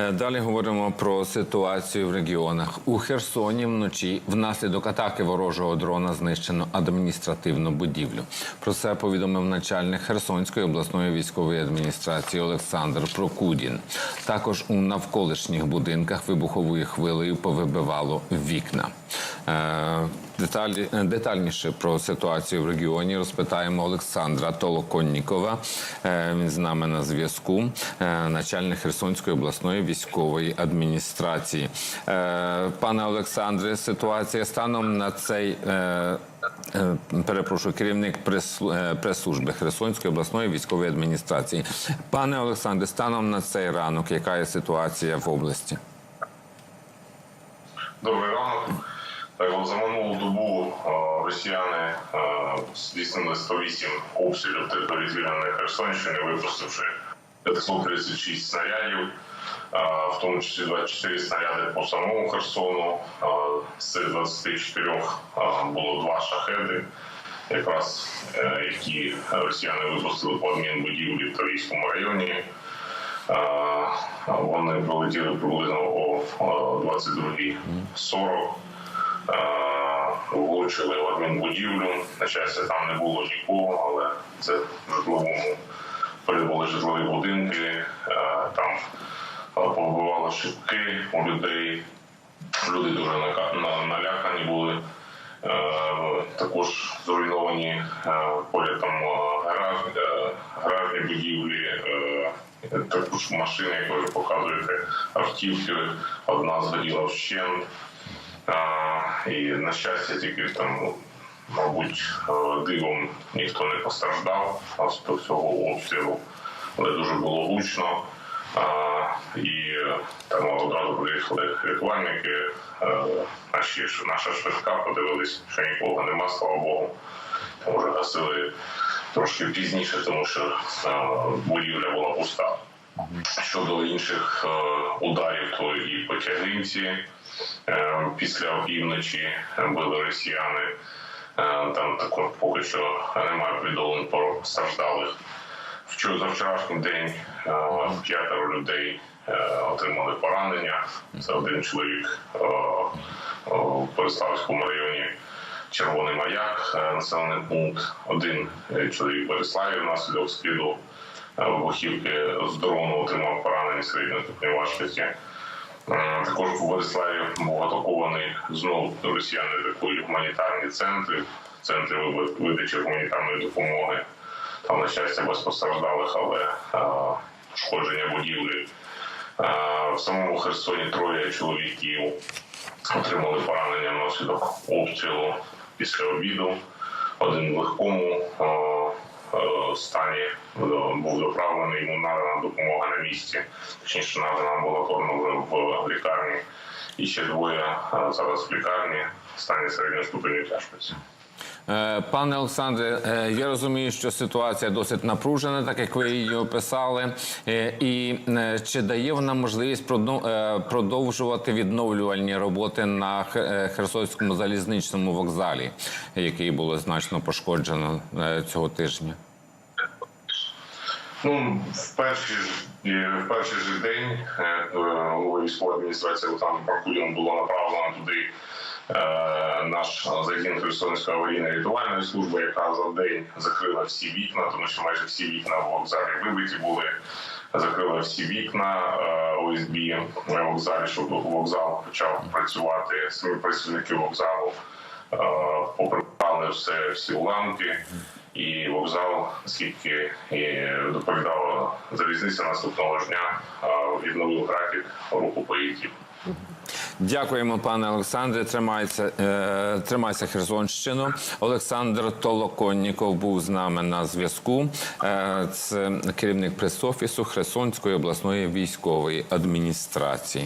Е, Далі говоримо про ситуацію в регіонах. У Херсоні вночі внаслідок атаки ворожого дрона знищено адміністративну будівлю. Про це повідомив начальник Херсонської обласної військової адміністрації Олександр Прокудін. Також у навколишніх будинках вибуховою хвилею повибивало вікна. Е, Деталі детальніше про ситуацію в регіоні розпитаємо Олександра Толоконнікова. Е, Він з нами на зв'язку, Е, начальник Херсонської обласної військової адміністрації. Е, Пане Олександре, ситуація станом на цей. е, е, Перепрошую, керівник прес, е, прес-служби Херсонської обласної військової адміністрації. Пане Олександре, станом на цей ранок, яка є ситуація в області? Добрий ранок. Так, за минулу добу росіяни здійснили 108 обстрілів території звільненої Херсонщини, випустивши 536 снарядів, в тому числі 24 снаряди по самому Херсону. З цих 24 е, було два шахеди, якраз е, які росіяни випустили по адмінбудівлі в Таврійському районі. Вони прилетіли приблизно о 22.40. Е, Влучили в адмінбудівлю. На щастя, там не було нікого, але це в житловому були житлові будинки. Е, Там повбивали шибки у людей. Люди дуже налякані були. Е, Також зруйновані поряд там будівлі, також машини, як ви показуєте, автівки. Одна згоріла вщент. І на щастя, тільки там, мабуть, е, дивом ніхто не постраждав з всього обстрілу, але дуже було гучно. І там одразу приїхали рятувальники. е, Наші, наша швидка подивились, що нікого нема, слава Богу. Там вже гасили трошки пізніше, тому що е, будівля була пуста. Щодо інших е, ударів, то і по Тягинці е, після опівночі били росіяни. Е, Там також поки що немає повідомлень про постраждалих. Вчора за вчорашній день п'ятеро людей отримали поранення. Це один чоловік в Переславському районі. Червоний маяк, населений пункт. Один чоловік в Береславі внаслідок скиду вибухівки з дрону отримав поранення середньої ступені важкості. Е, Також у Бориславі був атакований знову росіяни атакують гуманітарні центри, центри видачі гуманітарної допомоги. Там, на щастя, без постраждалих, але е, пошкодження будівлі. Е, В самому Херсоні троє чоловіків отримали поранення внаслідок обстрілу після обіду. Один в легкому е, е, стані е, був доправлений, йому надана допомога на місці, точніше надана амбулаторно в лікарні. І ще двоє е, зараз в лікарні в стані середньої ступені тяжкості. Е, Пане Олександре, е, я розумію, що ситуація досить напружена, так як ви її описали. Е, І чи дає вона можливість продо- продовжувати відновлювальні роботи на Херсонському залізничному вокзалі, який було значно пошкоджено цього тижня? Ну, в перший в перший же день головою військової адміністрації Олександром Паркуліном було направлено туди наш загін Херсонської аварійної рятувальної служби, яка за день закрила всі вікна, тому що майже всі вікна в вокзалі вибиті були. Закрила всі вікна е, ОСБ на вокзалі, щоб вокзал почав працювати. Самі працівники вокзалу е, поприбрали все, всі уламки. І вокзал, скільки доповідала залізниця наступного ж дня, е, відновив графік руху поїздів. Дякуємо, пане Олександре. Тримайся, е, тримайся Херсонщину. Олександр Толоконніков був з нами на зв'язку. Е, це керівник прес-офісу Херсонської обласної військової адміністрації.